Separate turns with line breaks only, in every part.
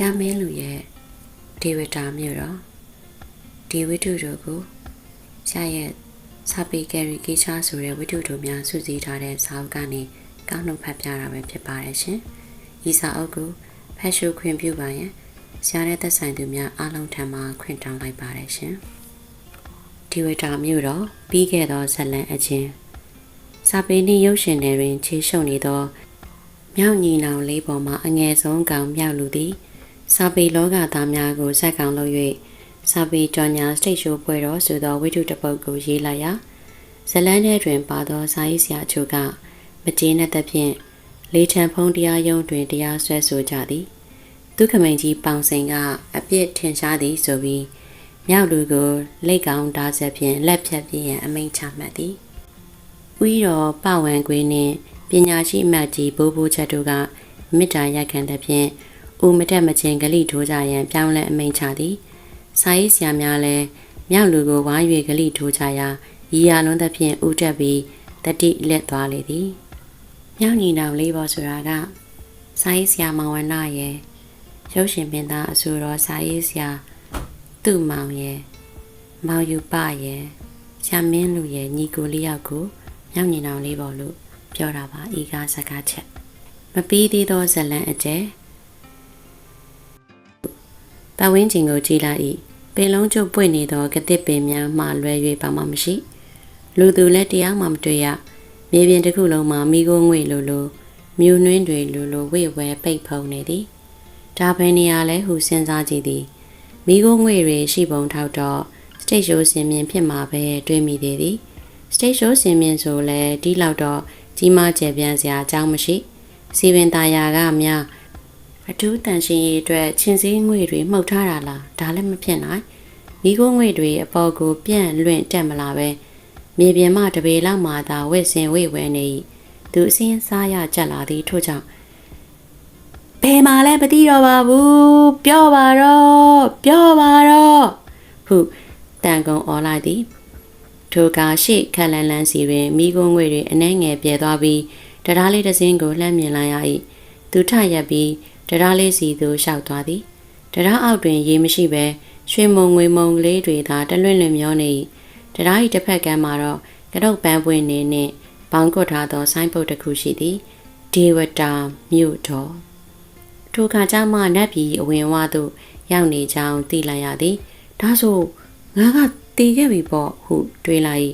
ဆရာမင်းလူရဲ့ဒေဝတာမြို့တော်ဒီဝိတုတို့ကိုဆရာရဲ့စာပေကယ်ရီကေချာဆိုတဲ့ဝိတုတို့များစုစည်းထားတဲ့စာအုပ်ကနေကောက်နှုတ်ဖတ်ပြတာပဲဖြစ်ပါတယ်ရှင်။ဤစာအုပ်ကိုဖတ်ရှုခွင့်ပြုပါရန်ဆရာတဲ့သက်ဆိုင်သူများအားလုံးထံမှခွင့်တောင်းလိုက်ပါတယ်ရှင်။ဒီဝိတာမြို့တော်ပြီးခဲ့သောဇလံအချင်းစာပေနှင့်ရုပ်ရှင်တွေတွင်ခြေရှုံနေသောမြောက်ညီနောင်လေးပေါ်မှာအငယ်ဆုံးကောင်မြောက်လူသည် စာပေလောကသားများကိုစက်ကောင်လုပ်၍စာပေကြော်ညာစတိတ်ရှိုးပွဲတော်ဆိုသောဝိတုတပုတ်ကိုရေးလိုက်ရာဇလန်းထဲတွင်ပါသောစာရေးဆရာချို့ကမကျေနပ်သဖြင့်လေးချံဖုံးတရားရုံးတွင်တရားစွဲဆိုကြသည်သူခမိန်ကြီးပေါင်စိန်ကအပြစ်ထင်ရှားသည်ဆိုပြီးမြောက်လူကိုလက်ကောင်ဓာဆက်ဖြင့်လက်ဖြတ်ပြရန်အမိန့်ချမှတ်သည်။ဦတော်ပဝံကွေးနှင့်ပညာရှိအမတ်ကြီးဘိုးဘိုးချက်တို့ကမေတ္တာရက်ခံသဖြင့် ဦးမတက်မချင်းဂလိထိုးကြရန်ပြောင်းလဲအမိန်ချသည်။စာရေးဆရာများလည်းမြောက်လူကိုဝိုင်း၍ဂလိထိုးကြရာရီယာလွန်းသဖြင့်ဥတက်ပြီးတတိလက်သွားလေသည်။မြောက်ညီနောင်လေးပေါ်ဆိုတာကစာရေးဆရာမောင်ဝနရဲ့ရုပ်ရှင်ပင်သားအဆိုတော်စာရေးဆရာသူ့မောင်ရဲ့မောင်ယူပရဲ့ဆရာမင်းလူရဲ့ညီကိုလေးယောက်ကိုမြောက်ညီနောင်လေးပေါ့လို့ပြောတာပါဤကားစကားချက်မပြီးသေးသောဇလံအကျဲ ပတ်ဝန်းကျင်ကိုကြည်လိုက်၏ပင်လုံးကျုပ်ပွင့်နေသောကတစ်ပင်များမှလွဲ၍ပါမှမရှိလူသူလည်းတရားမှမတွေ့ရမြေပြင်တစ်ခုလုံးမှာမိခိုးငွေလိုလိုမြို့နှွင်းတွေလိုလိုဝိဝဲပိတ်ဖုံနေသည်ဒါဘယ်နေရာလဲဟုစဉ်းစားကြည့်သည်မိခိုးငွေတွေရှိပုံထောက်တော့စတိတ်ရှိုးစင်မြင်ဖြစ်မှာပဲတွေးမိသေးသည် stage show စင်မြင့်ဆိုလဲဒီလောက်တော့ကြီးမားကျယ်ပြန့်စရာအကြောင်းမရှိစီပင်ตาယာကများ အထူးတန်ရှင်ရေးအတွက်ချင်းစည်းငွေတွေမှုတ်ထားတာလားဒါလည်းမဖြစ်နိုင်မိခိုးငွေတွေအပေါ်ကိုပြန့်လွင့်တက်မလာပဲမြေပြင်မှတပေလောက်မှသာဝက်စင်ဝိဝဲနေ၏သူအစင်းစားရကြက်လာသည်ထို့ကြောင့်ဘယ်မှာလဲမသိတော့ပါဘူးပြောပါတော့ပြောပါတော့ဟုတန်ကုံអော်လိုက်သည်ထိုကာရှိခက်လန်လန်စီတွင်မိကုန်းငွေတွေအနှဲငယ်ပြဲသွားပြီးတရားလေးတစ်စင်းကိုလှမ်းမြင်လိုက်ရ၏သူထရက်ပြီး တရားလေးစီသို့လျှောက်သွားသည်တရားအောက်တွင်ရေမရှိဘဲရွှေမုံငွေမုံလေးတွေသာတလွင့်လွင့်မျောနေ၏တရား၏တစ်ဖက်ကမ်းမှာတော့ကရုတ်ပန်းပွင့်နေနှင့်ဘောင်းကွတ်ထားသောဆိုင်းပုတ်တစ်ခုရှိသည်ဒေဝတာမြို့တော်ထိုခါကျမှနတ်ပြည်အဝင်ဝသို့ရောက်နေကြောင်းသိလိုက်ရသည်ဒါဆိုငါကတည်ခဲ့ပြီပေါ့ဟုတွေးလိုက်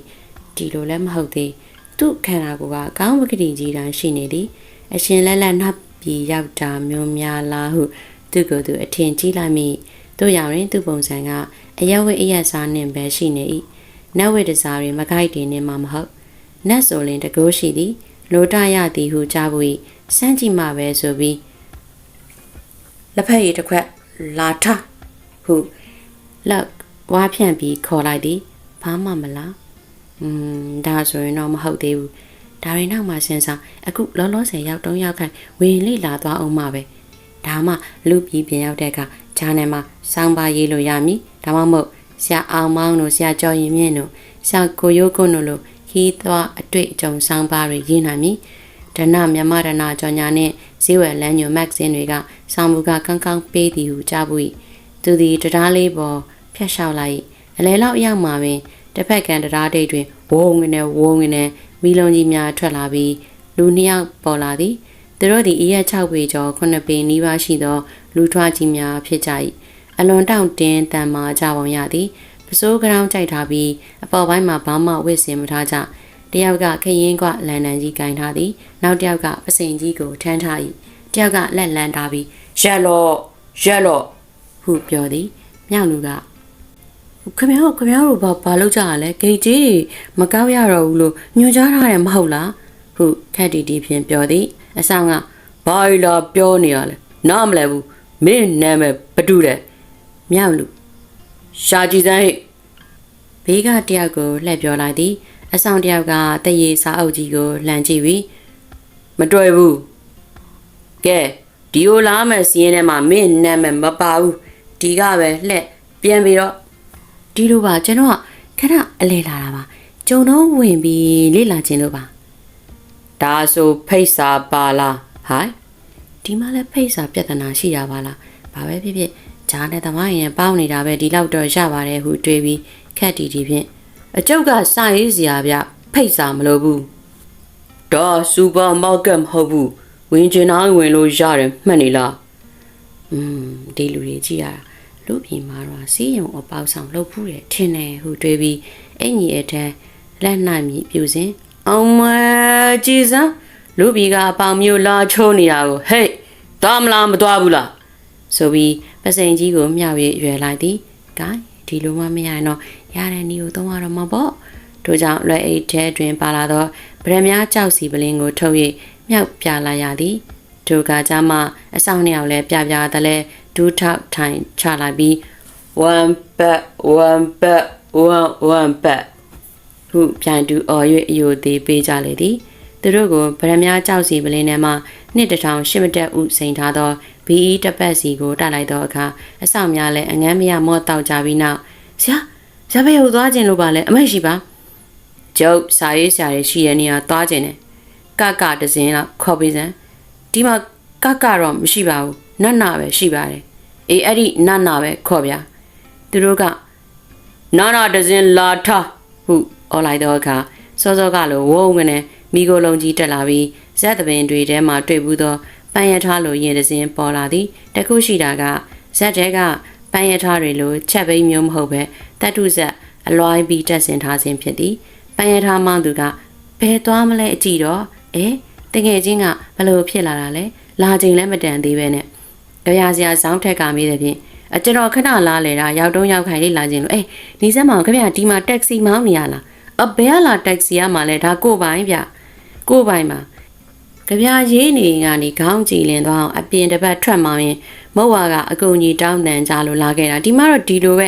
ဒီလိုလည်းမဟုတ်သေးသူ့ခန္ဓာကိုယ်ကကောင်းဝကတိကြီးတိုင်းရှိနေသည်အရှင်လက်လက်နှပ် ပြီးရောက်တာမျိုးများလားဟုသူ့ကိုယ်သူအထင်ကြီးလိုက်မိတို့ရောက်ရင်သူ့ပုံစံကအယဝိအယစားနှင့်ပဲရှိနေ၏နတ်ဝိတ္တစားတွေမကိုက်တင်နေမှာမဟုတ်နတ်ဆိုရင်တကိုးရှိသည်လိုတရသည်ဟုကြားဘူး၏စမ်းကြည့်မှပဲဆိုပြီးလက်ဖက်ရည်တစ်ခွက်လာထဟုလက်ဝါဖြန့်ပြီးခေါ်လိုက်သည်ဘာမှမလားอืมဒါဆိုရင်တော့မဟုတ်သေးဘူး ဒါရင်နောက်မှစဉ်းစားအခုလောလောဆယ်ရောက်တုံးရောက်ခိုင်ဝင်လေလာသွားအောင်မှပဲဒါမှလူပြီးပြင်ရောက်တဲ့အခါဂျာနယ်မှာစောင်းပါရေးလို့ရမည်ဒါမှမဟုတ်ဆရာအောင်မောင်းတို့ဆရာကျော်ရင်မြင့်တို့ဆရာကိုရိုးကွန်းတို့လိုခီးသွားအတွေ့အကြုံစောင်းပါတွေရေးနိုင်မည်ဒနမြမဒနာကြော်ညာနဲ့ဇီဝလန်းညိုမဂ္ဂဇင်းတွေကဆောင်းမူကကောင်းကောင်းပေးသည်ဟုကြားဘူးသူသည်တရားလေးပေါ်ဖျက်လျှောက်လိုက်အလဲလောက်ရောက်မှပင်တစ်ဖက်ကန်တရားဒိတ်တွင်ဝုံငနဲ့ဝုံငနဲ့ မီလုံးကြီးများထွက်လာပြီးလူနှစ်ယောက်ပေါ်လာသည်သူတို့သည်အရက်6ပေကျော်9ပေနီးပါးရှိသောလူထွားကြီးများဖြစ်ကြ၏အလွန်တောင့်တင်းတန်မာကြပုံရသည်ပစိုးကရောင်းကြိုက်ထားပြီးအပေါ်ပိုင်းမှာဘာမှဝစ်စင်မထားကြတယောက်ကခရင်ကလန်နန်ကြီးကင်ထားသည်နောက်တယောက်ကပစိန်ကြီးကိုထမ်းထား၏တယောက်ကလက်လန်းထားပြီးရက်လော့ရက်လော့ဟုပြောသည်မြောက်လူက ခင်ဗျားတို့ခင်ဗျားတို့ဘာဘာလုပ်ကြရလဲဂိတ်ကြီးတွေမကောက်ရတော့ဘူးလို့ညွှန်ကြားထားတယ်မဟုတ်လားဟုခက်တီတီဖြင့်ပြောသည်အဆောင်ကဘာလာပြောနေရလဲနားမလဲဘူးမင်းနာမည်ဘတူတယ်မြောက်လူရှာကြည့်စမ်းဟိဘေးကတယောက်ကိုလှည့်ပြောလိုက်သည်အဆောင်တယောက်ကတရေစာအုပ်ကြီးကိုလှန်ကြည့်ပြီးမတွေ့ဘူးကဲဒီလိုလားမယ်စီးရင်ထဲမှာမင်းနာမည်မပါဘူးဒီကပဲလှည့်ပြန်ပြီးတော့ ဒီလိုပါကျွန်တော်ကခဏအလဲလာတာပါကျုံတော့ဝင်ပြီးလေ့လာခြင်းလို့ပါဒါဆိုဖိတ်စာပါလားဟိုင်ဒီမှာလည်းဖိတ်စာပြဿနာရှိတာပါလားဘဘာပဲဖြစ်ဖြစ်ဂျားနဲ့သမိုင်းရင်ပေါင်းနေတာပဲဒီလောက်တော့ရပါတယ်ဟုတွေးပြီးခက်တီတီဖြင့်အကျုပ်ကစာရေးစရာဗျဖိတ်စာမလိုဘူးဒါစူပါမားကတ်မဟုတ်ဘူးဝင်ကျင်တိုင်းဝင်လို့ရတယ်မှတ်နေလားอืมဒီလူတွေကြည့်ရတာ လူပြည်မှာတော့စီးရုံအပေါက်ဆောင်လှုပ်ဖူးတယ်ထင်တယ်ဟုတွေးပြီးအင်ကြီးအထက်လက်နိုင်မြပြူစင်အောင်မကြည်စမ်းလူပြည်ကအပေါင်မျိုးလာချိုးနေတာကိုဟဲ့သွားမလားမသွားဘူးလားဆိုပြီးပစိန်ကြီးကိုမျှဝေရွယ်လိုက်သည်ဂိုင်းဒီလိုမှမရရင်တော့ရတဲ့နီကိုသုံးရတော့မှာပေါ့တို့ကြောင့်လွယ်အိတ်ထဲတွင်ပါလာသောဗရမများကြောက်စီပလင်းကိုထုတ်၍မြောက်ပြလာရသည်တို့ကကြမှာအဆောင်နှစ်ယောက်လဲပြပြသလဲ ဒူးထောက်ထိုင်ချလိုက်ပြီး one back one back one one back ဟုပြန်တူအော်၍အယိုသေးပေးကြလေသည်သူတို့ကိုဗရမများကြောက်စီပလင်းထဲမှနှစ်တထောင်ရှစ်မတက်ဥစိန်ထားသောဘီအီတပတ်စီကိုတိုက်လိုက်သောအခါအဆောင်များလည်းအငမ်းမရမော့တောက်ကြပြီးနောက်ဆရာရဘဲကိုသွားခြင်းလို့ပါလဲအမရှိပါကျုပ်စာရေးဆရာတွေရှိတဲ့နေရာသွားခြင်းနဲ့ကကတစင်းလောက်ခေါ်ပေးစမ်းဒီမှာကကတော့မရှိပါဘူး နတ်နာပဲရှိပါတယ်အေးအဲ့ဒီနတ်နာပဲခေါ်ဗျာသူတို့ကနာနာတစင်းလာထားဟုအော်လိုက်တော့အခါစောစောကလိုဝုန်းကနေမိโกလုံးကြီးတက်လာပြီးဇက်သပင်တွေထဲမှာတွေ့ဘူးသောပန်းရထားလိုရင်တစင်းပေါ်လာသည်တခုရှိတာကဇက်တဲကပန်းရထားတွေလိုချက်ပိန်းမျိုးမဟုတ်ပဲတတ်ထုဇက်အလွိုင်းပြီးတက်ဆင်ထားခြင်းဖြစ်သည်ပန်းရထားမောင်းသူကဘယ်သွားမလဲအကြည့်တော့အဲတငယ်ချင်းကဘလို့ဖြစ်လာတာလဲလာချိန်လည်းမတန်သေးပဲနဲ့ ကြရစရာဇောင်းထက်ကမေးတဲ့ဖြင့်အကျွန်တော်ခဏလားလေတာရောက်တုံးရောက်ခိုင်လေးလာခြင်းလို့အေးနေစက်မောင်ခင်ဗျာဒီမှာတက္ကစီမောင်းနေရလားအဘဲလာတက္ကစီကမှလဲဒါကိုပိုင်ဗျကိုပိုင်ပါကြပြရေးနေကနေခေါင်းကြည်လင်သွားအောင်အပြင်တစ်ပတ်ထွက်မောင်းရင်မုတ်ဝါကအကူကြီးတောင်းတန်ကြလို့လာခဲ့တာဒီမှာတော့ဒီလိုပဲ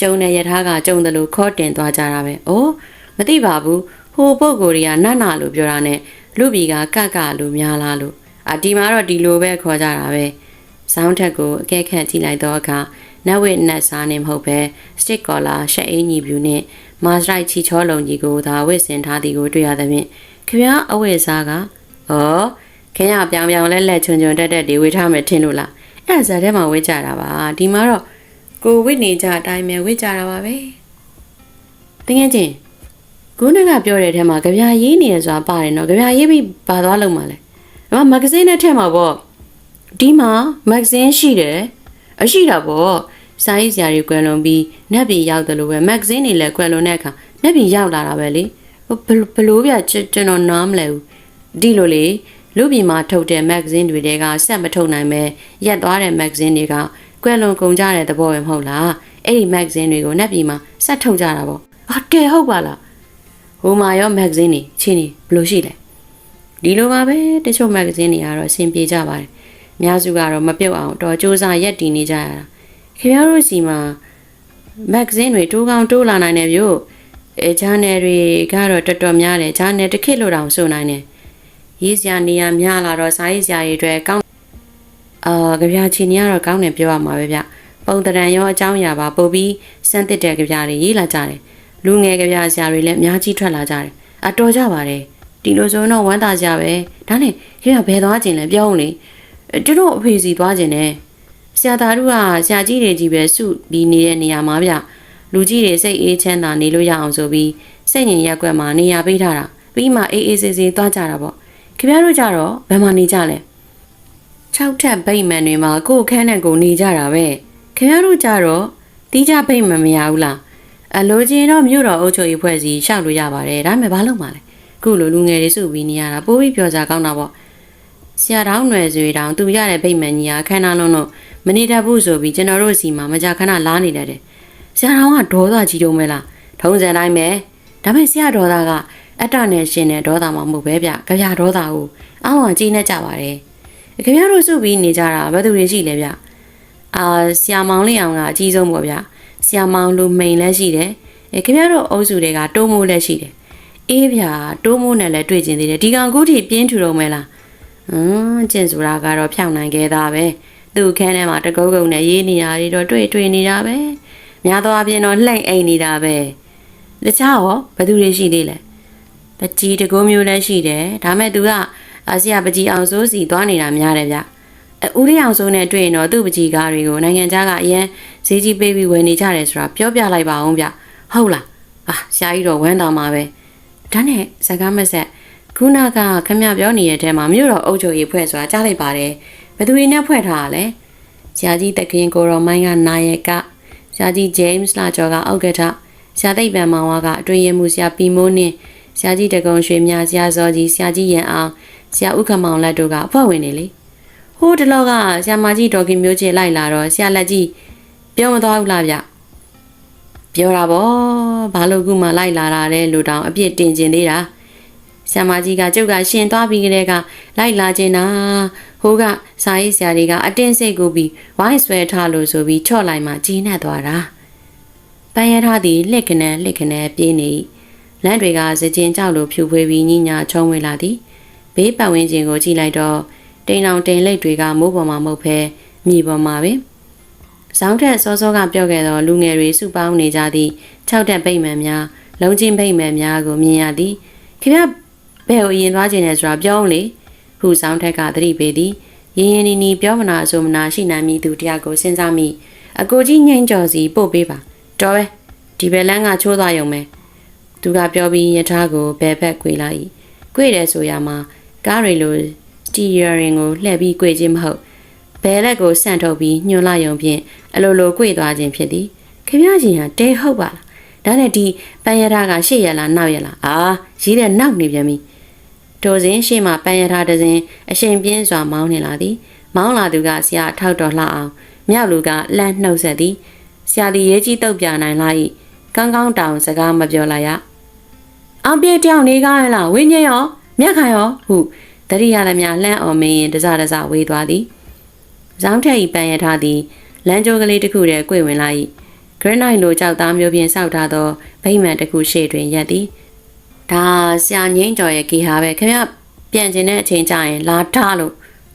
ကျုံတဲ့ယထာကကျုံတယ်လို့ခေါ်တင်သွားကြတာပဲ။အိုးမသိပါဘူး။ဟိုပုတ်ကိုတွေကနတ်နာလို့ပြောတာနဲ့လူပြည်ကကကလို့များလားလို့။အာဒီမှာတော့ဒီလိုပဲခေါ်ကြတာပဲ။ ဇောင်းထက်ကိုအကဲခတ်ကြည့်လိုက်တော့အခါနတ်ဝိနတ်စားနေမဟုတ်ပဲစတစ်ကော်လာရှက်အင်းကြီးပြူနဲ့မာစရိုက်ချီချောလုံကြီးကိုသာဝစ်စင်ထားသည်ကိုတွေ့ရသဖြင့်ခင်ဗျားအဝိစားကဩခင်ဗျားပြောင်ပြောင်လဲလက်ချွန်ချွန်တက်တက်ဒီဝေထားမယ်ထင်လို့လားအဲ့ဇာတ်ထဲမှာဝေကြတာပါဒီမှာတော့ကိုဝိနေကြအတိုင်းပဲဝေကြတာပါပဲတကယ်ချင်းကိုနကပြောတဲ့အထက်မှာကြပြရေးနေရဆိုတာပါတယ်နော်ကြပြရေးပြီးဘာသွားလုံးမှာလဲဒီမှာမဂ္ဂဇင်းနဲ့ထက်မှာပေါ့ ဒီမှာမဂ္ဂဇင်းရှိတယ်အရှိတာပေါ့စာရေးဆရာတွေကွယ်လွန်ပြီးနက်ပြည်ရောက်တယ်လို့ပဲမဂ္ဂဇင်းတွေလည်းကွယ်လွန်တဲ့အခါနက်ပြည်ရောက်လာတာပဲလေဟိုဘယ်ဘယ်လို့ပြကျွန်တော်နားမလဲဘူးဒီလိုလေလူပြည်မှာထုတ်တဲ့မဂ္ဂဇင်းတွေတဲကဆက်မထုတ်နိုင်ပဲရက်သွားတဲ့မဂ္ဂဇင်းတွေကကွယ်လွန်ကုန်ကြတဲ့သဘောပဲမဟုတ်လားအဲ့ဒီမဂ္ဂဇင်းတွေကိုနက်ပြည်မှာဆက်ထုတ်ကြတာပေါ့ဟာတဲဟုတ်ပါလားဟိုမှာရောမဂ္ဂဇင်းတွေချင်းနေဘယ်လိုရှိလဲဒီလိုပါပဲတချို့မဂ္ဂဇင်းတွေကတော့အဆင်ပြေကြပါတယ် အများစုကတော့မပြုတ်အောင်တော်စူးစမ်းရက်တည်နေကြရတာခင်ဗျားတို့စီမှာမဂ္ဂဇင်းတွေတိုးကောင်းတိုးလာနိုင်တယ်ဗျို့အဲဂျာနယ်တွေကတော့တော်တော်များတယ်ဂျာနယ်တစ်ခေတ်လို့တောင်ဆိုနိုင်တယ်ရေးစရာနေရာများလာတော့စာရေးစရာတွေအတွက်ကောင်းအာကြပြချီနေကတော့ကောင်းတယ်ပြောရမှာပဲဗျပုံတရံရောအကြောင်းအရာပါပို့ပြီးစမ်းတစ်တဲ့ကြပြတွေရေးလာကြတယ်လူငယ်ကြပြဆရာတွေလည်းအများကြီးထွက်လာကြတယ်အတော်ကြပါတယ်ဒီလိုဆိုရင်တော့ဝမ်းသာကြပဲဒါနဲ့ခင်ဗျဘယ်သွားခြင်းလဲပြောဦးလေ ကျတို့အဖေစီသွားခြင်းနဲ့ဆရာသားတို့ကဆရာကြီးတွေကြီးပဲစုပြီးနေတဲ့နေရာမှာဗျလူကြီးတွေစိတ်အေးချမ်းသာနေလို့ရအောင်ဆိုပြီးစိတ်ငြိမ်ရက်ွက်မှာနေရာပေးထားတာပြီးမှအေးအေးဆေးဆေးသွားကြတာပေါ့ခင်ဗျားတို့ကြတော့ဘယ်မှာနေကြလဲ၆ထပ်ဗိမ္မာန်တွေမှာကိုယ်ခန်းနဲ့ကိုနေကြတာပဲခင်ဗျားတို့ကြတော့တီးကြဗိမ္မာန်မရဘူးလားအလိုချင်တော့မြို့တော်အုပ်ချုပ်ရေးဖွဲ့စည်းရှောက်လို့ရပါတယ်ဒါပေမဲ့ဘာလို့မှလဲခုလိုလူငယ်တွေစုပြီးနေရတာပိုးပြီးပြောကြကောင်းတာပေါ့ ဆရာတောင်းနွယ်ဆွေတောင်သူရတဲ့ဗိမ္မာန်ကြီးကခန္ဓာလုံးတော့မနေတတ်ဘူးဆိုပြီးကျွန်တော်တို့စီမှာမကြခဏလားနေတတ်တယ်ဆရာတော်ကဒေါသကြီးတုံးမဲလားထုံးစံတိုင်းပဲဒါပေမဲ့ဆရာဒေါသကအတ္တနဲ့ရှင်တဲ့ဒေါသမှမဟုတ်ပဲဗျကြပြဒေါသကိုအောင်းအောင်ကြီးနေကြပါတယ်ခင်ဗျားတို့စုပြီးနေကြတာဘယ်သူတွေရှိလဲဗျအာဆရာမောင်လေးအောင်ကအကြီးဆုံးပေါ့ဗျဆရာမောင်လူမိန်လည်းရှိတယ်အဲခင်ဗျားတို့အုပ်စုတွေကတိုးမိုးလည်းရှိတယ်အေးဗျာတိုးမိုးနဲ့လည်းတွေ့ကျင်သေးတယ်ဒီကောင်အခုထိပြင်းထူတော့မဲလား ဟမ်ကျင်ဆိုတာကတော့ဖြောင်းနိုင်ခဲ့တာပဲသူ့ခန်းထဲမှာတကုတ်ကုတ်နဲ့ရေးနေရတွေတော့တွေ့တွေ့နေတာပဲများသောအားဖြင့်တော့လှိမ့်အိမ်နေတာပဲတခြားရောဘယ်သူတွေရှိသေးလဲပကြီးတကုမျိုးလည်းရှိတယ်ဒါမဲ့သူကအစီယပကြီးအောင်စိုးစီသွားနေတာများတယ်ဗျအဦးလေးအောင်စိုးနဲ့တွေ့ရင်တော့သူ့ပကြီးကားတွေကိုနိုင်ငံခြားကအရန်ဈေးကြီးပေးပြီးဝယ်နေကြတယ်ဆိုတာပြောပြလိုက်ပါအောင်ဗျဟုတ်လားအာဆရာကြီးတော့ဝမ်းတောင်ပါပဲဒါနဲ့စကားမဆက် ခုနကခမပြောနေတဲ့အထဲမှာမြို့တော်အုပ်ချုပ်ရေးဖွဲ့ဆိုတာကြားလိုက်ပါတယ်ဘယ်သူတွေနဲ့ဖွဲ့ထားတာလဲဆရာကြီးတခင်ကိုရောမိုင်းကနာယကဆရာကြီးဂျိမ်းစ်လာကျော်ကအောက်ကထဆရာသိပ်ပန်မောင်ဝါကအတွင်ရမှုဆရာပီမိုးနှင်းဆရာကြီးတကုံရွှေမြဆရာစောကြီးဆရာကြီးရန်အောင်ဆရာဥက္ကမောင်လက်တို့ကအဖွဲ့ဝင်နေလေဟိုးတလောကဆ iam မကြီးဒေါ်ခင်မျိုးချေလိုက်လာတော့ဆရာလက်ကြီးပြောမသွားဘူးလားဗျပြောတာဗောဘာလို့ခုမှလိုက်လာတာလဲလို့တောင်အပြစ်တင်ကျင်သေးတာ ဆ iam မကြီးကကျုပ်ကရှင်သွားပြီးကလေးကလိုက်လာခြင်းနာဟိုးကစာရေးဆရာတွေကအတင်းစိတ်ကူပြီးဝိုင်းဆွဲထားလို့ဆိုပြီးချော့လိုက်မှကြီးနှက်သွားတာပန်းရထားသည်လှစ်ခနဲလှစ်ခနဲပြေးနေလမ်းတွေကစကြင်ကြောက်လို့ဖြူဖွေးပြီးညညာချုံဝင်လာသည်ဘေးပတ်ဝန်းကျင်ကိုကြည့်လိုက်တော့တိန်အောင်တိန်လိတ်တွေကမိုးပေါ်မှာမဟုတ်ဘဲမြေပေါ်မှာပဲ။ဇောင်းထက်စောစောကပြောခဲ့သောလူငယ်တွေစုပေါင်းနေကြသည့်၆တက်ပိတ်မှန်များလုံးချင်းပိတ်မှန်များကိုမြင်ရသည်။ခင်ဗျ ဘယ်ကိုအရင်သွားခြင်းလဲဆိုတာပြောအောင်လေ။ဟုဇောင်းထက်ကသတိပေးသည်။ရင်းရင်းနီနီပြောမနာဆိုမနာရှိနိုင်မိသူတရားကိုစဉ်းစားမိအကိုကြီးငိမ့်ကြော်စီပို့ပေးပါ။တော်ပဲဒီဘက်လန်းကချိုးသွားရုံပဲ။သူကပြောပြီးယထာကိုဘယ်ဘက်ကွေလိုက်။ကွေတယ်ဆိုရမှာကားရီလိုစတီရီရင်ကိုလှည့်ပြီး꿰ခြင်းမဟုတ်ဘဲလက်ကိုဆန့်ထုတ်ပြီးညှို့လိုက်ရုံဖြင့်အလိုလို꿰သွားခြင်းဖြစ်သည်ခင်ဗျားကြီးဟာတဲဟုတ်ပါလားဒါနဲ့ဒီပန်းရထားကရှေ့ရလားနောက်ရလားအာရေးတဲ့နောက်နေပြန်ပြီ ထိုစဉ်ရှေ့မှာပန်းရထားတစ်စဉ်အရှင်ပြင်းစွာမောင်းနေလာသည် မောင်းလာသူကဆရာထောက်တော်လှအောင်မြောက်လူကလှမ်းနှုတ်ဆက်သည်ဆရာဒီရေးကြီးတုတ်ပြနိုင်လာ၏ကောင်းကောင်းတောင်စကားမပြောလိုက်ရအောင်ပြေတယောက်နေကားရလားဝင်းညရောမြက်ခိုင်ရောဟုတရိယာသမျှလှမ်းအောင်မင်းရင်တစတစဝေးသွားသည်။ဇောင်းထက်ဤပန်ရထားသည်လမ်းကြိုးကလေးတစ်ခုတည်း꿰ဝင်လာ၏ဂရနိုင်လိုကြောက်သားမျိုးဖြင့်စောက်ထားသောဗိမာန်တစ်ခုရှေ့တွင်ရပ်သည်။ ဒါဆရာငိမ့်ကျော်ရဲ့ဂီဟာပဲခင်ဗျပြန်ကျင်တဲ့အချိန်ကျရင်လာထားလို့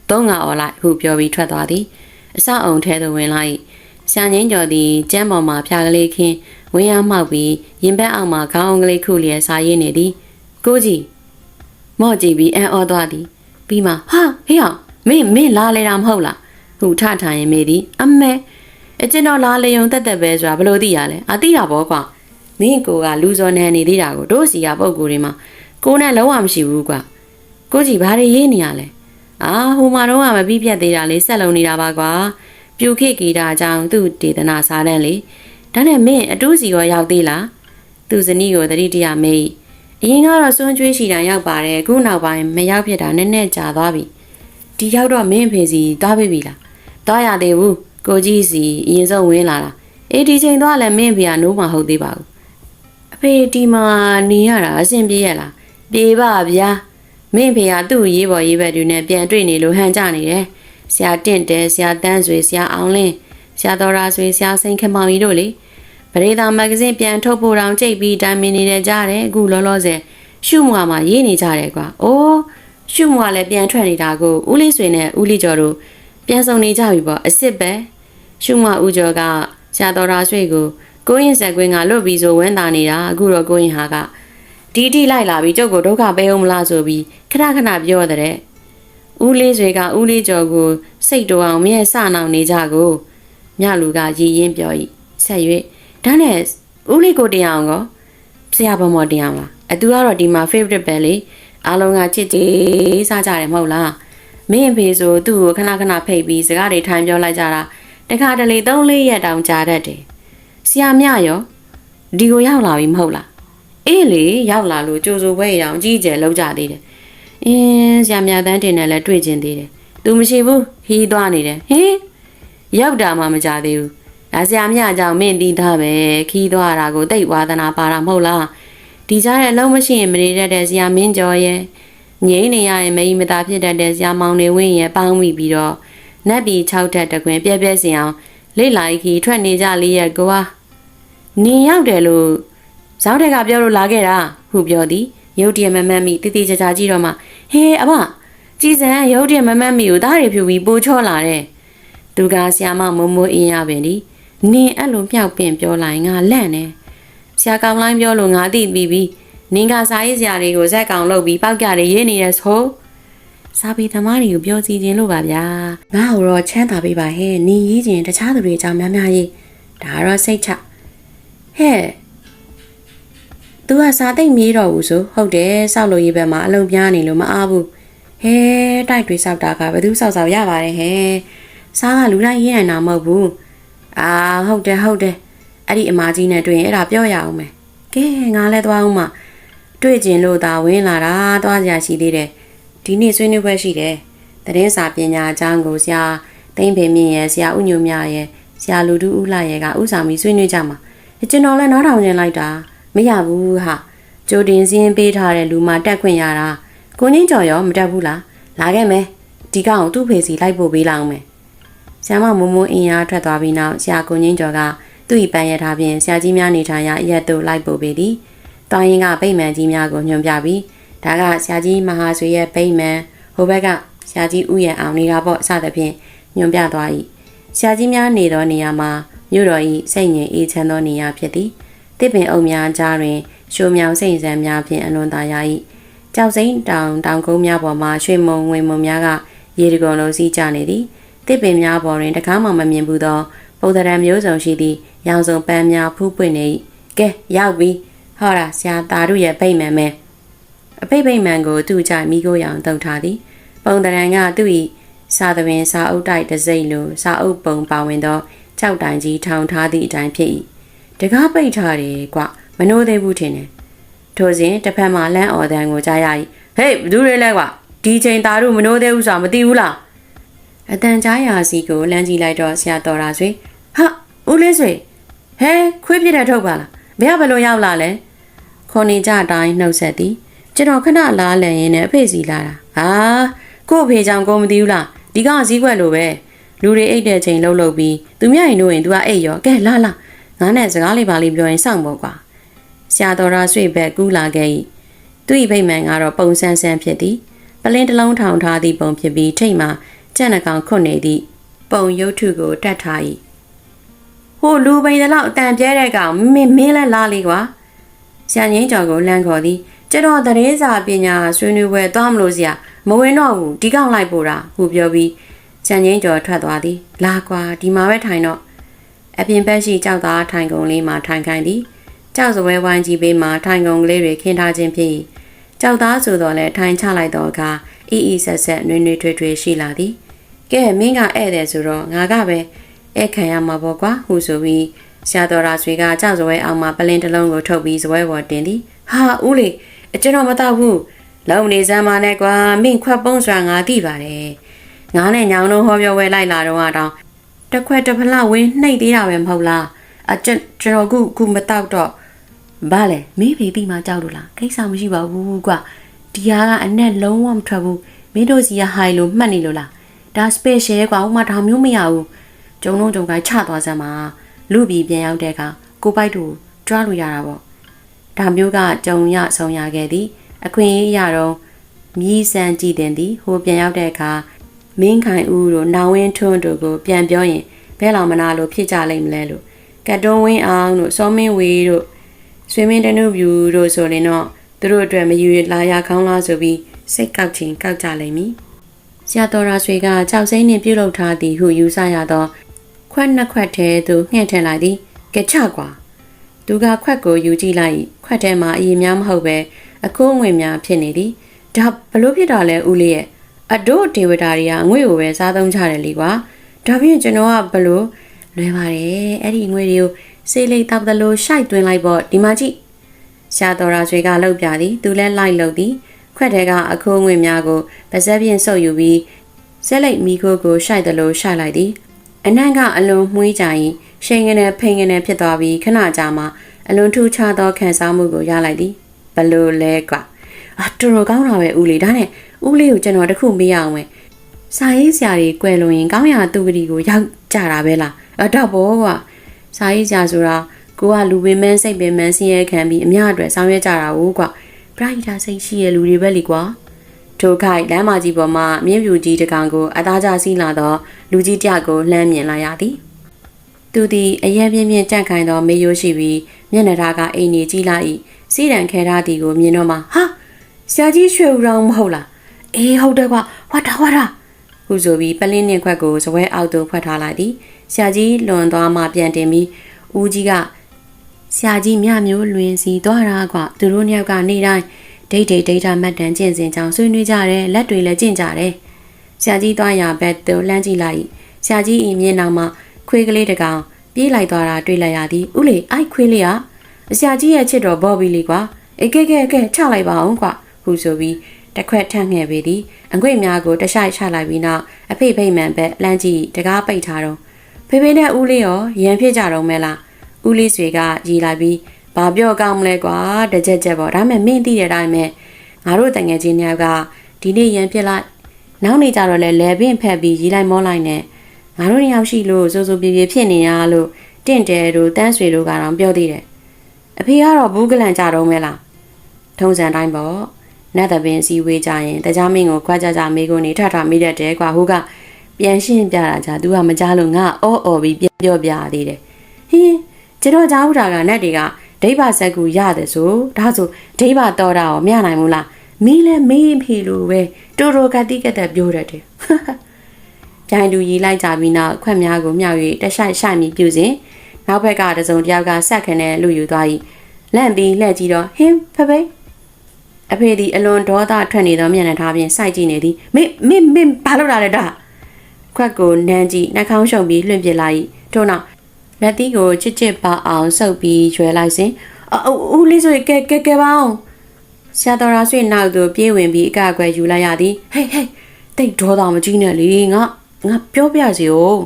သုံးငါអော်လိုက်ဟုပြောပြီးထွက်သွားသည်။အဆောက်အုံထဲသို့ဝင်လာ၏ဆရာငိမ့်ကျော်သည်ကျမ်းပေါ်မှဖျာကလေးခင်းဝင်းရမှောက်ပြီးရင်ဘက်အောက်မှခေါင်းအုံကလေးခုလျက်စာရေးနေသည်။ကိုကြီးမော့ကြည့်ပြီးအံ့ဩသွားသည်ပြီးမှဟာဟေ့အောင်မင်းမင်းလာလေတာမဟုတ်လားဟူထထိုင်ရင်မေသည်အမဲအကျဉ်တော်လာလေုံတက်တက်ပဲဆိုတာဘလို့သိရလဲအသိတာဘောကွာ မင်းကိုကလူစော်နေနေသေးတာကိုတို့စီကပုံကိုယ်တွေမှာကိုနဲ့လုံးဝမရှိဘူးကွာကိုကြီးဘာတွေရေးနေရလဲအာဟိုမှာတော့မပြီးပြတ်သေးတာလေဆက်လုံနေတာပါကွာပြူခိဂီတာအကြောင်းသူ့ဒေသနာစားတန်းလေဒါနဲ့မင်းအတူးစီရောရောက်သေးလားသူဇနီးကိုတတိတရမေးအရင်ကတော့စွန့်ကြွေးရှိတာရောက်ပါတယ်အခုနောက်ပိုင်းမရောက်ဖြစ်တာနည်းနည်းကြာသွားပြီဒီရောက်တော့မင်းအဖေစီသွားပြီလားသွားရသေးဘူးကိုကြီးစီအရင်ဆုံးဝင်လာတာအေးဒီချိန်သွားလဲမင်းဖေကနိုးမဟုတ်သေးပါဘူးအ ဖေဒီမှာနေရတာအဆင်ပြေရလားပြေပါဗျာမင်းဖေကသူ့ရေးပေါ်ရေးဘက်တွေနဲ့ပြန်တွေ့နေလို့ဟန်ကြနေတယ်ဆရာတင့်တဲဆရာတန်းဆွေဆရာအောင်လင်းဆရာတော်ရာဆွေဆရာစိန်ခမောင်ကြီးတို့လေပရိသတ်မဂ္ဂဇင်းပြန်ထုတ်ဖို့တောင်ကြိတ်ပြီးတိုင်မင်နေကြတယ်အခုလောလောဆယ်ရှုမွာမှာရေးနေကြတယ်ကွာအိုးရှုမွာလည်းပြန်ထွက်နေတာကိုဦးလေးဆွေနဲ့ဦးလေးကျော်တို့ပြန်ဆောင်နေကြပြီပေါ့အစ်စ်ပဲရှုမွာဦးကျော်ကဆရာတော်ရာဆွေကို ကိုရင်ဆက်ကွင်းကလွတ်ပြီးဆိုဝန်းတာနေတာအခုတော့ကိုရင်ဟာကဒီတိလိုက်လာပြီးကျုပ်ကိုဒုက္ခပေးအောင်မလားဆိုပြီးခဏခဏပြောတဲ့ဦးလေးဆွေကဦးလေးကျော်ကို စိတ်တော်အောင်မြဲစနောင်နေကြကိုမြလူကရည်ရင်ပြော၏ဆက်၍ဒါနဲ့ဦးလေးကိုတရားအောင်ကောဆရာဘမော်တရားလားအတူကတော့ဒီမှာ favorite ပဲလေအားလုံးကချစ်ကြည်စားကြတယ်မဟုတ်လားမင်းအဖေဆိုသူ့ကိုခဏခဏဖိတ်ပြီးစကားတွေထိုင်ပြောလိုက်ကြတာတခါတလေ၃၄ရက်တောင်ကြာတတ်တယ် ဆရာမြရောဒီကိုရောက်လာပြီမဟုတ်လားအေးလေရောက်လာလို့ကြိုးစိုးပွဲရအောင်ကြီးကျယ်လောက်ကြသေးတယ်အင်းဆရာမြတန်းတင်နဲ့လည်းတွေ့ကျင်သေးတယ်သူမရှိဘူးခီးသွားနေတယ်ဟင်ရောက်တာမှမကြသေးဘူးဒါဆရာမြအကြောင်းမင်းတီးသားပဲခီးသွားတာကိုတိတ်ဝါသနာပါတာမဟုတ်လားဒီကြားတဲ့အလုံးမရှိရင်မနေတတ်တဲ့ဆရာမင်းကျော်ရဲ့ငိမ့်နေရရင်မကြီးမသာဖြစ်တတ်တဲ့ဆရာမောင်နေဝင်းရဲ့ပေါင်းမိပြီးတော့နတ်ပြည်6တက်တကွင်ပြက်ပြက်စင်အောင်လိတ်လိုက်ခီထွက်နေကြလေးရဲ့ကွာ နေရောက်တယ်လို့ဇောင်းတက်ကပြောလို့လာခဲ့တာဟုပြောသည်ရုတ်တရက်မမတ်မိတိတိကျကျကြည့်တော့မှဟေးအဘကြည်စံရုတ်တရက်မမတ်မိကိုသားရီဖြူပြီးပိုးချောလာတဲ့သူကဆရာမမုံမိုးအင်းရပင်ဒီနင်းအဲ့လိုမြောက်ပင်ပြောလိုက်ငါလန့်နေဆရာကောင်လိုင်းပြောလို့ငါသိပြီးပြီနင်းကစာရေးဆရာတွေကိုဇက်ကောင်လုပ်ပြီးပောက်ကြတယ်ရေးနေတယ်ဆိုစာပေသမားတွေကိုပြောစီခြင်းလို့ပါဗျာငါ့ကိုတော့ချမ်းသာပေးပါဟဲ့နေရေးခြင်းတခြားသူတွေအကြောင်းများများရေးဒါကတော့စိတ်ချ ဟဲ့ तू ကစာသိမ့်မြေးတော့ဘူးဆိုဟုတ်တယ်စောက်လို့ရေးဘက်မှာအလုံးပြားနေလို့မအားဘူးဟဲတိုက်တွေစောက်တာကဘယ်သူစောက်စောက်ရပါတယ်ဟဲစားကလူတိုင်းရေးနိုင်တာမဟုတ်ဘူးအာဟုတ်တယ်ဟုတ်တယ်အဲ့ဒီအမကြီးနဲ့တွေ့ရင်အဲ့ဒါပြောရအောင်မယ်ကဲငါလည်းသွားအောင်မတွေ့ကျင်လို့သာဝင်လာတာသွားကြရှိသေးတယ်ဒီနေ့ဆွေးနွေးပွဲရှိတယ်သတင်းစာပညာအကြောင်းကိုဆရာသိမ့်ဖေမြင့်ရဲ့ဆရာဥညုံမြရဲ့ဆရာလူတူဦးလာရဲ့ကဥဆောင်ပြီးဆွေးနွေးကြမှာ ကျွန်တော်လည်းနားထောင်နေလိုက်တာမရဘူးဟာကြိုတင်စင်းပေးထားတဲ့လူမှတက်ခွင့်ရတာကိုငင်းကြော်ရောမတက်ဘူးလားလာခဲ့မယ်ဒီကောင်သူ့ဖေစီလိုက်ပို့ပေးလောက်မယ်ဆရာမမုံမုံအင်အားထွက်သွားပြီးနောက်ဆရာကိုငင်းကျော်ကသူ့ဤပန်းရထားဖြင့်ဆရာကြီးများနေထိုင်ရာအရက်သို့လိုက်ပို့ပေးသည်တောင်းရင်ကဗိမ္မာန်ကြီးများကိုညွှန်ပြပြီးဒါကဆရာကြီးမဟာဆွေရဲ့ဗိမ္မာန်ဟိုဘက်ကဆရာကြီးဥယျာဉ်အောင်နေတာပေါ့အစသဖြင့်ညွှန်ပြသွား၏ဆရာကြီးများနေသောနေရာမှာ မြို့တော်၏စိတ်ငြိမ်အေးချမ်းသောနေရာဖြစ်သည်တစ်ပင်အုပ်များကြားတွင်ရှိုးမြောင်စိတ်ဆန်းများဖြင့်အလွန်သာယာ၏ကြောက်စိမ့်တောင်တောင်ကုန်းများပေါ်မှရွှေမုံဝင်မုံများကရေတကုံလုံးစီးကျနေသည်တစ်ပင်များပေါ်တွင်တကားမှမမြင်ဘူးသောပုံသဏ္ဍာန်မျိုးစုံရှိသည့်ရောင်စုံပန်းများဖူးပွင့်နေ၏ကဲရောက်ပြီဟောတာဆရာသားတို့ရဲ့ဗိမ့်မှန်မဲအဖိတ်ဗိမ့်မှန်ကိုသူ့ကြမိကိုရောင်တုံထားသည် ပုံသဏ္ဍာန်ကသူ့၏စာသပင်စာအုပ်တိုက်တစ်စိမ့်လိုစာအုပ်ပုံပါဝင်သော ၆တိုင်ကြီးထောင်ထားသည့်အတိုင်းဖြစ်၏တကားပိတ်ထားတယ်ကွမနှိုးသေးဘူးထင်တယ်ထို့စဉ်တစ်ဖက်မှလမ်းအော်တန်ကိုကြားရ၏ဟေးဘသူတွေလဲကွဒီချိန်သားတို့မနှိုးသေးဘူးဆိုတာမသိဘူးလားအတန်ကြားရာစီကိုလမ်းကြည့်လိုက်တော့ဆရာတော်တာဆွေဟာဦးလေးဆွေဟဲခွေးပြတဲ့ထုတ်ပါလားဘယ်ကဘလို့ရောက်လာလဲခေါ်နေကြအတိုင်းနှုတ်ဆက်သည်ကျွန်တော်ခဏလားလည်ရင်းနဲ့အဖေစီလာတာဟာကို့အဖေကြောင့်ကိုမသိဘူးလားဒီကောင်စည်းွက်လိုပဲ လူတွေအိတ်တဲ့ချိန်လှုပ်လှုပ်ပြီးသူမြရင်တို့ရင် तू ကအိတ်ရောကဲလာလာငါနဲ့စကားလေးပါလေးပြောရင်စောင့်ပေါ့ကွာဆရာတော်ရာဆွေဘက်ကူးလာခဲ့၏သူ့၏ဗိမ္မာန်ကတော့ပုံဆန်းဆန်းဖြစ်သည်ပလင်းတစ်လုံးထောင်ထားသည့်ပုံဖြစ်ပြီးထိတ်မှကြက်နှကောင်ခွတ်နေသည့်ပုံရုပ်ထုကိုတတ်ထား၏ဟိုလူပိန်တလောက်အတန်ပြဲတဲ့ကောင်မင်းမင်းလဲလားလေးကွာဆရာငင်းကျော်ကိုလှမ်းခေါ်သည်ကျွန်တော်သတင်းစာပညာဆွေးနွေးပွဲသွားမလို့ဆရာမဝင်တော့ဘူးဒီကောင်လိုက်ပို့တာဟုပြောပြီး ဆန်ငင်းကျော်ထွက်သွားသည်လာကွာဒီမှာပဲထိုင်တော့အပြင်ဘက်ရှိကြောက်သားထိုင်ကုန်လေးမှာထိုင်ခိုင်းသည်ကြောက်စပွဲဝိုင်းကြီးဘေးမှာထိုင်ကုန်ကလေးတွေခင်းထားခြင်းဖြစ်၏ကြောက်သားဆိုတော့လဲထိုင်ချလိုက်တော့အခါအီအီဆက်ဆက်နွေ့နွေ့ထွေးထွေးရှိလာသည်ကဲမင်းကဧည့်သည်ဆိုတော့ငါကပဲဧခံရမှာပေါ့ကွာဟုဆိုပြီးဆရာတော်ရာဆွေကကြောက်စပွဲအောင်မှာပလင်းတစ်လုံးကိုထုတ်ပြီးစပွဲပေါ်တင်သည်ဟာဦးလေအကျွန်တော်မတော့ဘူးလုံနေစမ်းပါနဲ့ကွာမင်းခွက်ပုံးစွာငါသိပါတယ် ငါနဲ့ညောင်လုံးဟောပြောဝဲလိုက်လာတော့တော့တခွက်တစ်ဖလားဝင်းနှိပ်သေးတာပဲမဟုတ်လားအကျွန်ကျွန်တော်ခုခုမတော့တော့ဘာလဲမင်းဖေးပြီးမှကြောက်လို့လားကိစ္စမရှိပါဘူးကွာဒီဟာကအနက်လုံးဝမထွက်ဘူးမင်းတို့စီကဟိုင်လို့မှတ်နေလို့လားဒါ special ကွာဥမာဒါမျိုးမရဘူးကျုံလုံးကျုံကိုင်းချသွားစမ်းပါလူပြီးပြန်ရောက်တဲ့အခါကိုပိုက်တူကြွားလို့ရတာပေါ့ဒါမျိုးကကြုံရဆုံးရခဲ့သည် အခွင့်အရေးရတော့မြည်ဆန်းကြည်တင်သည်ဟိုပြန်ရောက်တဲ့အခါ မင်းခိုင်ဦးတို့နောင်ဝင်းထွန်းတို့ကိုပြန်ပြောရင်ဘဲလောင်မနာလို့ဖြစ်ကြလိမ့်မလဲလို့ကတ်တွန်းဝင်းအောင်တို့စောမင်းဝေတို့ဆွေမင်းတနုပြူတို့ဆိုရင်တော့သူတို့အတွက်မယူလာရကောင်းလားဆိုပြီးစိတ်ကောက်ချင်းကောက်ကြလိမ့်မည်ဆရာတော်ရာဆွေကကြောက်စိမ့်နှင့်ပြုတ်လောက်ထားသည်ဟုယူဆရသော ခွက်နှစ်ခွက်ထဲသို့ငှဲ့ထည့်လိုက်သည်ကချကွာသူကခွက်ကိုယူကြည့်လိုက်ခွက်ထဲမှာအရင်များမဟုတ်ပဲအခိုးငွေများဖြစ်နေသည်ဒါဘလို့ဖြစ်တာလဲဦးလေးရဲ့ အဒို့ဒေဝတာတွေကအငွေ့ကိုပဲစားသုံးကြတယ်လीကွာဒါဖြင့်ကျွန်တော်ကဘလို့လွယ်ပါတယ်အဲ့ဒီငွေတွေကိုစေးလိတ်တောက်တလို့ရှိုက်သွင်းလိုက်ပေါ့ဒီမှာကြည့်ရှားတော်ရာဆွေကလှုပ်ပြသည်သူလည်းလိုက်လှုပ်သည်ခွက်ထဲကအခိုးငွေများကိုပါဇက်ပြင်းဆုပ်ယူပြီးဆက်လိုက်မိခိုးကိုရှိုက်တလို့ရှိုက်လိုက်သည်အနံ့ကအလွန်မှုေးကြရင်ရှိန်ကနေဖိန်ကနေဖြစ်သွားပြီးခဏကြာမှအလွန်ထူးခြားသောခံစားမှုကိုရလိုက်သည်ဘလို့လဲကွာအတော်တော်ကောင်းတာပဲဦးလေးဒါနဲ့ ဦးလေးကိုကျွန်တော်တခုမေးရအောင်မယ်စာရေးဆရာတွေကွယ်လွန်ရင်ကောင်းရာသူဂတိကိုရောက်ကြတာပဲလားအတော့ဘောကွာစာရေးဆရာဆိုတာကိုကလူပင်မန်းစိတ်ပင်မန်းဆင်းရဲခံပြီးအများအတွက်ဆောင်ရွက်ကြတာဟုတ်ကွာပရိုက်တာစိတ်ရှိရဲ့လူတွေပဲလीကွာထိုခိုက်လမ်းမကြီးပေါ်မှာမြင်းပြူကြီးတကောင်ကိုအသားကျစီးလာသောလူကြီးတယောက်ကိုလှမ်းမြင်လာရသည်သူသည်အရင်ပြင်းပြင်းကြန့်ခိုင်သောမေယိုးရှိပြီးမျက်နှာထားကအိမ်ကြီးကြည့်လိုက်စီးတံခဲထားသည်ကိုမြင်တော့မှဟာဆရာကြီးရွှေဦးရောင်မဟုတ်လား အေးဟုတ်တယ်ကွာဝါတာဝါတာဟုဆိုပြီးပလင်းနှင့်ခွက်ကိုဇပွဲအောက်သို့ဖွက်ထားလိုက်သည်ဆရာကြီးလွန်သွားမှပြန်တင်ပြီးဦးကြီးကဆရာကြီးမြမျိုးလွင်စီသွားတာကွာသူတို့နှစ်ယောက်ကနေတိုင်းဒိတ်ဒိတ်ဒိတ်တာမှတ်တမ်းကျင့်စဉ်ကြောင့်ဆွေးနွေးကြတယ်လက်တွေလည်းကျင့်ကြတယ်ဆရာကြီးသွားရဘက်သို့လှမ်းကြည့်လိုက်ဆရာကြီးဤမျက်နှာမှာခွေးကလေးတစ်ကောင်ပြေးလိုက်သွားတာတွေ့လိုက်ရသည်ဥလေအိုက်ခွေးလေးဟာဆရာကြီးရဲ့ချစ်တော်ဘော်ဘီလေးကွာအေးကဲကဲကဲချလိုက်ပါအောင်ကွာဟုဆိုပြီး တစ်ခွက်ထန့်ငှဲ့ပေသည်အငွေ့များကိုတရှိုက်ချလိုက်ပြီးနောက်အဖေဖိတ်မှန်ဘက်လမ်းကြည့်တကားပိတ်ထားတော့ဖေဖေနဲ့ဦးလေးရောရန်ဖြစ်ကြတော့မဲလားဦးလေးဆွေကရီလိုက်ပြီးဘာပြောကောင်းမလဲကွာတကြက်ကြက်ပေါ့ဒါမဲ့မင်းသိတဲ့အတိုင်းပဲငါတို့တငယ်ချင်းတွေကဒီနေ့ရန်ဖြစ်လိုက်နောက်နေကြတော့လဲလဲပင့်ဖက်ပြီးရီလိုက်မောလိုက်နဲ့ငါတို့နှစ်ယောက်ရှိလို့စိုးစိုးပြေပြေဖြစ်နေရလို့တင့်တယ်တို့တန်းဆွေတို့ကတော့ပြောသေးတယ်အဖေကတော့ဘူးကလန်ကြတော့မဲလားထုံးစံတိုင်းပေါ့ နတ်သပင်စီဝေးကြရင်တကြားမင်းကိုခွာကြကြမေးကုန်နေထထမိတတ်တယ်ကွာဟိုကပြန်ရှင်းပြတာကြာ तू ကမကြားလို့ငါအော်အော်ပြီးပြန်ပြောပြသေးတယ်ဟင်းကျွန်တော်ကြားဦးတာကနတ်တွေကဒိဗ္ဗဇက်ကူရတယ်ဆိုဒါဆိုဒိဗ္ဗတော်တာရောမရနိုင်ဘူးလားမင်းလည်းမေးဖေလို့ပဲတူတူကတိကတက်ပြောတတ်တယ်ပြိုင်တူရီလိုက်ကြပြီးနောက်ခွက်များကိုမြောက်၍တရှိုက်ရှိုက်ပြီးပြူစဉ်နောက်ဘက်ကတစုံတယောက်ကဆက်ခနဲ့လူယူသွား၏လန့်ပြီးလှည့်ကြည့်တော့ဟင်းဖဖေး အဖေသည်အလွန်ဒေါသထွက်နေသောမျက်နှာထားဖြင့်စိုက်ကြည့်နေသည်မင်းမင်းမင်းဘာလုပ်တာလဲဒါခွက်ကိုနမ်းကြည့်နှာခေါင်းရှုံပြီးလွင့်ပစ်လိုက်ထို့နောက်လက်သီးကိုချစ်ချစ်ပါအောင်ဆုပ်ပြီးရွယ်လိုက်စဉ်အဦးလေးဆိုကဲကဲကဲပါအောင်ဆရာတော်ရာဆွေနောက်သို့ပြေးဝင်ပြီးအကအကွယ်ယူလိုက်ရသည်ဟေးဟေးတိတ်ဒေါသမကြီးနဲ့လေငါငါပြောပြစီဦး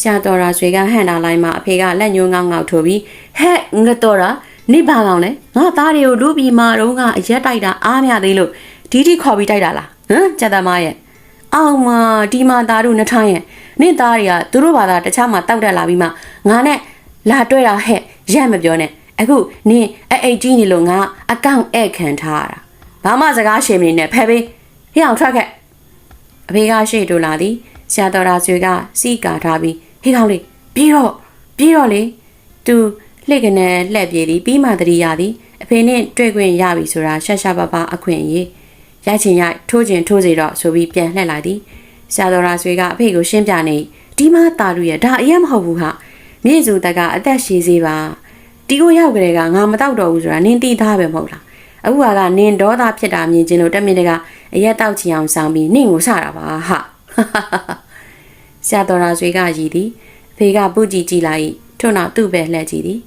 ဆရာတော်ရာဆွေကဟန်တာလိုက်မှအဖေကလက်ညှိုးငေါငေါထိုးပြီးဟဲ့ငါတော်ရာ နေပါကောင်လဲငါသားတွေကိုလူပြီးမာတော့ကအရက်တိုက်တာအားမရသေးလို့ဒီဒီခေါ်ပြီးတိုက်တာလားဟမ်ကြက်သမားရဲ့အောင်မဒီမာသားတို့နှထောင်းရဲ့နင့်သားတွေကသူတို့ဘာသာတခြားမှာတောက်တက်လာပြီးမှငါနဲ့လာတွဲတာဟဲ့ရက်မပြောနဲ့အခုနင်အဲ့အိတ်ကြီးနေလို့ငါအကောင့်ဧခံထားရတာဘာမှစကားရှင်းမနေနဲ့ဖဲပေးဟိအောင်ထွက်ခဲ့အဖေကရှေ့တို့လာသည်ဆရာတော်ရာဆွေကစီကာထားပြီးဟိကောင်လေးပြေးတော့ပြေးတော့လေသူ လှစ်ကနေလှက်ပြေးသည်ပြီးမှတတိယသည်အဖေနဲ့တွေ့ခွင့်ရပြီဆိုတာရှာရှာပါပါအခွင့်အရေးရိုက်ချင်ရိုက်ထိုးချင်ထိုးစီတော့ဆိုပြီးပြန်လှည့်လိုက်သည်ဆရာတော်ရာဆွေကအဖေကိုရှင်းပြနေဒီမတာလူရဲ့ဒါအရင်မဟုတ်ဘူးဟာမြင့်စုတက်ကအသက်ရှည်စေပါတီကိုရောက်ကြတဲ့ကငါမတော့တော့ဘူးဆိုတာနင်းတိသားပဲမဟုတ်လားအခုကနင်းဒေါသဖြစ်တာမြင်ချင်းလို့တက်မြင့်တကအရက်တောက်ချင်အောင်ဆောင်ပြီးနင့်ကိုစတာပါဟာဆရာတော်ရာဆွေကရည်သည်အဖေကပုတ်ကြည့်ကြည့်လိုက်ထို့နောက်သူ့ပဲလှည့်ကြည့်သည်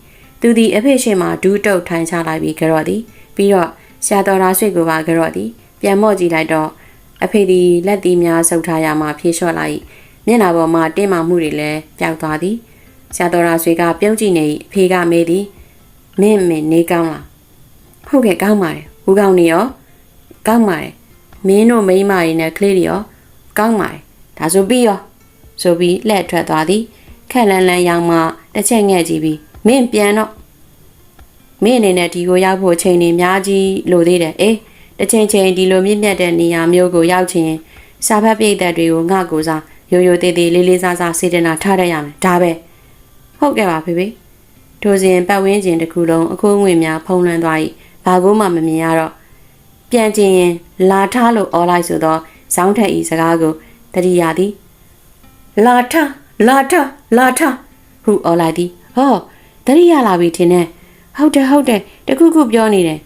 သူသည်အဖေရှိမှဒူးတုတ်ထိုင်ချလိုက်ပြီးကြော့သည်ပြီးတော့ဆရာတော်ရာဆွေကိုပါကြော့သည်ပြန်မော့ကြည့်လိုက်တော့အဖေသည်လက်သီးများဆုပ်ထားရမှဖြေလျှော့လိုက်မျက်နှာပေါ်မှာတင်းမာမှုတွေလည်းပျောက်သွားသည်ဆရာတော်ရာဆွေကပြုံးကြည့်နေအဖေကမေးသည်မင်းမင်းနေကောင်းလားဟုတ်ကဲ့ကောင်းပါတယ်ဘူးကောင်းနေရောကောင်းပါတယ်မင်းတို့မိန်းမတွေနဲ့ကလေးတွေရောကောင်းပါတယ်ဒါဆိုပြီးရောဆိုပြီးလက်ထွက်သွားသည်ခက်လန်းလန်းရောက်မှတစ်ချက်ငှဲ့ကြည့်ပြီး မင်းပြန်တော့မင်းအနေနဲ့ဒီကိုရောက်ဖို့အချိန်နေအများကြီးလိုသေးတယ်အေးတစ်ချိန်ချိန်ဒီလိုမြင့်မြတ်တဲ့နေရာမျိုးကိုရောက်ချင်စာဖတ်ပြည့်တဲ့တွေကိုငါ့ကိုစားရိုးရိုးသေးသေးလေးလေးစားစားစေတနာထားရရမယ်ဒါပဲဟုတ်ကဲ့ပါဖေဖေထိုစဉ်ပတ်ဝန်းကျင်တစ်ခုလုံးအခိုးငွေများဖုံးလွှမ်းသွား၏ဘာကိုမှမမြင်ရတော့ပြန်ကျင်ရင်လာထားလို့អော်လိုက်ဆိုတော့ဇောင်းထက်ဤစကားကိုတတိယသည်လာထလာထလာထဟုអော်လိုက်သည်ဟော တတိယလာပြီထင်တယ်ဟုတ်တယ်ဟုတ်တယ်တခုခုပြောနေတယ်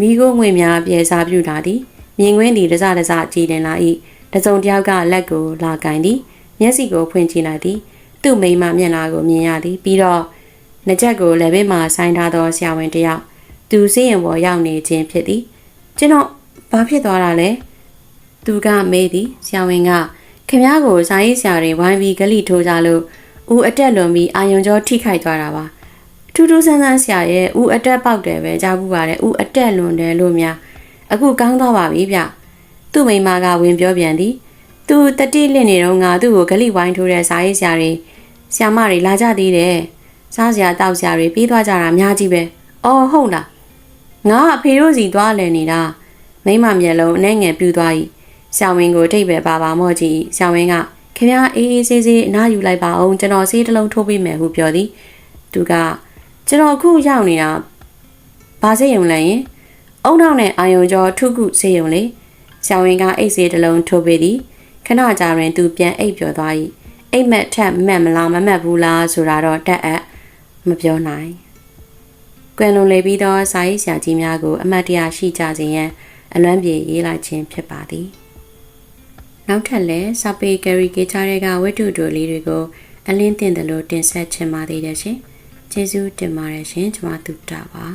မိခိုးငွေများပြေစားပြူလာသည်မြင်ကွင်းသည်တစတစကြည်တင်လာ၏တစုံတယောက်ကလက်ကိုလာကင်သည်မျက်စိကိုဖွင့်ကြည့်လိုက်သည်သူ့မိမမျက်နှာကိုမြင်ရသည်ပြီးတော့နှစ်ချက်ကိုလည်းဘေးမှာဆိုင်ထားသောဆရာဝန်တယောက်သူစည်ရင်ပေါ်ရောက်နေခြင်းဖြစ်သည်ကျွန်တော်ဘာဖြစ်သွားတာလဲသူကမေးသည်ဆရာဝန်ကခင်ဗျားကိုဇာရေးဆရာတွေဝိုင်းပြီးဂလိထိုးကြလို့ဦးအတက်လွန်ပြီးအာယုံကျော်ထိခိုက်သွားတာပါ ထူးထူးဆန်းဆန်းဆရာရဲ့ဦးအတက်ပေါက်တယ်ပဲကြားဘူးပါတယ်ဦးအတက်လွန်တယ်လို့များအခုကောင်းသွားပါပြီဗျသူ့မိမကဝင်ပြောပြန်သည်သူတတိလင့်နေတော့ငါသူ့ကိုဂလိဝိုင်းထိုးတဲ့ဇာရေးဆရာတွေဆရာမတွေလာကြသေးတယ်စားစရာတောက်စရာတွေပြီးသွားကြတာအများကြီးပဲအော်ဟုတ်လားငါအဖေတို့စီသွားလည်နေတာမိမမျက်လုံးအနှဲငယ်ပြူသွား၏ဆရာဝန်ကိုထိပ်ပဲပါပါမော့ကြည့်ဆရာဝန်ကခင်ဗျားအေးအေးဆေးဆေးအနားယူလိုက်ပါအောင်ကျွန်တော်ဆေးတစ်လုံးထိုးပေးမယ်ဟုပြောသည်သူက ကျွန်တော်အခုရောက်နေတာဘာစေးရုံလဲရင်အုံနောက်နဲ့အာယုံကျော်ထုခုစေးရုံလေဆဆရာဝန်ကအိတ်စေးတစ်လုံးထိုးပေးသည်ခဏကြာတွင်သူပြန်အိပ်ပျော်သွား၏အိတ်မက်ထက်မက်မလားမမက်ဘူးလားဆိုတာတော့တက်အပ်မပြောနိုင်ကွယ်လွန်လေပြီးသောစာရေးဆရာကြီးများကို အမတ်တရရှိကြခြင်းရန်အလွမ်းပြေရေးလိုက်ခြင်းဖြစ်ပါသည်နောက်ထပ်လည်းစာပေကယ်ရီကေချာတွေကဝတ္ထုတိုလေးတွေကိုအလင်းတင်တယ်လို့တင်ဆက်ချင်ပါသေးတယ်ရှင် ကျေးဇူးတင်ပါတယ်ရှင်ကျွန်မသူတာပါ